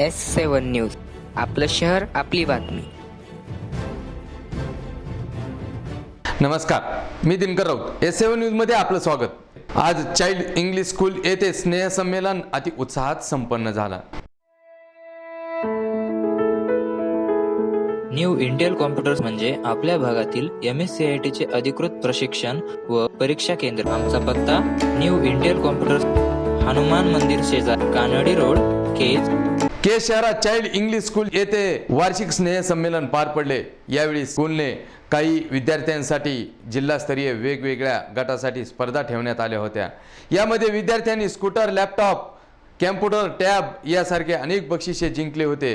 S सेवन news आपलं शहर आपली बातमी. नमस्कार मी दिनकर राऊत. एस सेवन न्यूजमध्ये आपलं स्वागत. आज चाइल्ड इंग्लिश स्कूल येथे स्नेहसंमेलन अति उत्साहात संपन्न झाला. न्यू इंडियन कॉम्प्युटर्स म्हणजे आपल्या भागातील एम एस सी आय टीचे अधिकृत प्रशिक्षण व परीक्षा केंद्र. आमचा पत्ता न्यू इंडियन कॉम्प्युटर्स हनुमान मंदिर शेजार कानडी रोड केज के शहरात चाइल्ड इंग्लिश स्कूल येथे वार्षिक स्नेहसंमेलन पार पडले. यावेळी स्कूलने काही विद्यार्थ्यांसाठी जिल्हास्तरीय वेगवेगळ्या गटासाठी स्पर्धा ठेवण्यात आल्या होत्या. यामध्ये विद्यार्थ्यांनी स्कूटर लॅपटॉप कॅम्प्युटर टॅब यासारखे अनेक बक्षिसे जिंकले होते.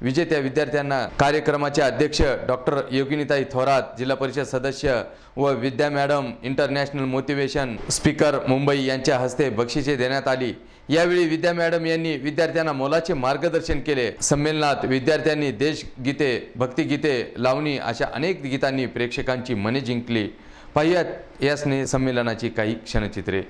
विजेत्या विद्यार्थ्यांना कार्यक्रमाचे अध्यक्ष डॉक्टर योगिनीताई थोरात जिल्हा परिषद सदस्य व Vidya madam international motivation speaker Mumbai यांच्या हस्ते बक्षिसे देण्यात आली. यावेळी विद्या मॅडम यांनी विद्यार्थ्यांना मोलाचे मार्गदर्शन केले. संमेलनात विद्यार्थ्यांनी देशगीते भक्तिगीते लावणी अशा अनेक गीतांनी प्रेक्षकांची मने जिंकली. पाहियात या स्नेह संमेलनाची काही क्षणचित्रे.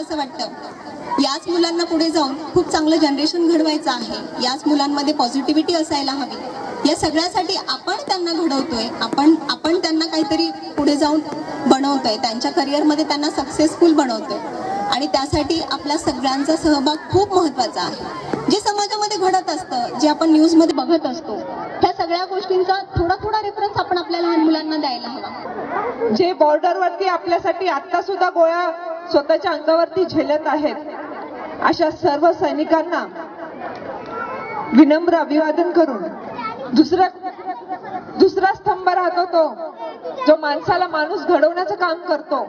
करावं असं वाटतं. याच मुलांना पुढे जाऊन खूप चांगलं जनरेशन घडवायचं आहे. याच मुलांमध्ये पॉझिटिव्हिटी असायला हवी. या सगळ्यासाठी आपण त्यांना घडवतोय. आपण आपण त्यांना काहीतरी पुढे जाऊन बनवतोय. त्यांच्या करिअरमध्ये त्यांना सक्सेसफुल बनवतोय. आणि त्यासाठी आपल्या सगळ्यांचा सहभाग खूप महत्त्वाचा आहे. जे समाजामध्ये घडत असतं जे आपण न्यूजमध्ये बघत असतो ह्या सगळ्या गोष्टींचा थोडा थोडा रेफरन्स आपण आपल्या लहान मुलांना द्यायला हवा. जे बॉर्डरवरती आपल्यासाठी आता सुद्धा गोळ्या स्वतःच्या अंगावरती झेलत आहेत. अशा सर्व सैनिकांना विनम्र अभिवादन करून दुसरा दुसरा स्तंभ राहतो तो जो माणसाला माणूस घडवण्याचं काम करतो.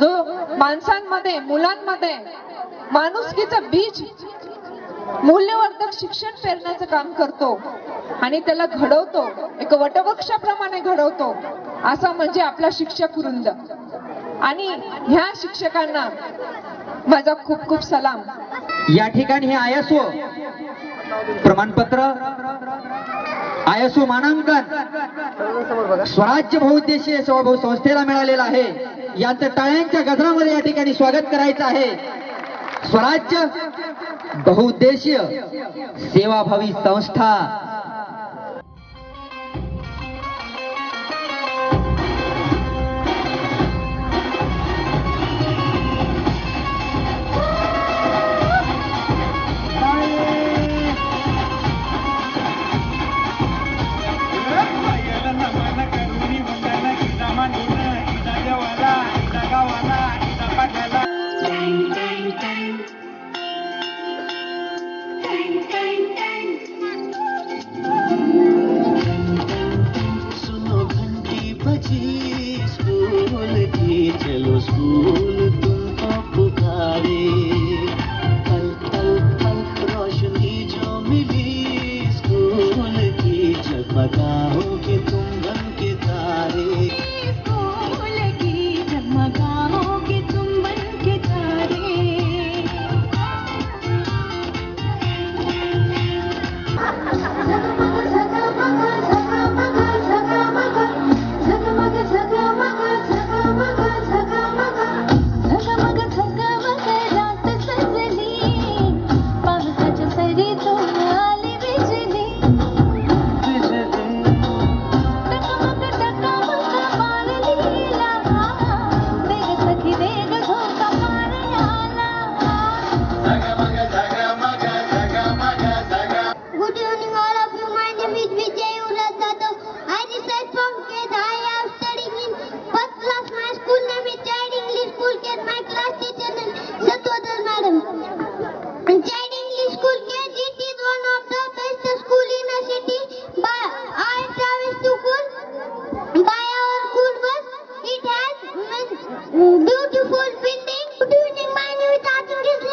जो माणसांमध्ये मुलांमध्ये माणुसकीचं बीज मूल्यवर्धक शिक्षण पेरण्याचं काम करतो आणि त्याला घडवतो एक वटवृक्षाप्रमाणे घडवतो. असा म्हणजे आपला शिक्षक वृंद. आणि ह्या शिक्षकांना माझा खूप खूप सलाम. या ठिकाणी हे आयएसओ प्रमाणपत्र आयएसओ मानांकन स्वराज्य बहुउद्देशीय स्वभाऊ संस्थेला मिळालेलं आहे. यांचं टाळ्यांच्या गजरामध्ये या ठिकाणी स्वागत करायचं आहे. स्वराज्य बहुउद्देशीय सेवाभावी संस्था सुनो घंटी बजी स्कूल की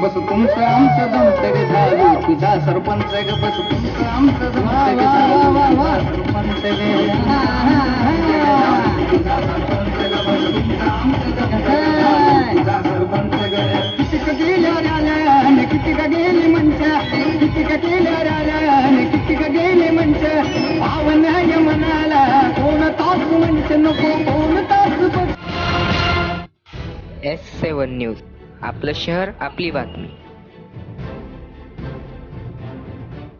बस तुमचं आमचं जमत गे झाली तुझा सरपंच ग बस तुमचं आमचं जमत गे झाली सरपंच गे. कितीक गेल्या राल्या कितीक गेली म्हणच्या कितीक गेल्या राल्या कितीक गेली म्हणच्या पावन मनाला कोण तास म्हणते नको कोण तास एस सेवन न्यूज आपलं शहर आपली बातमी.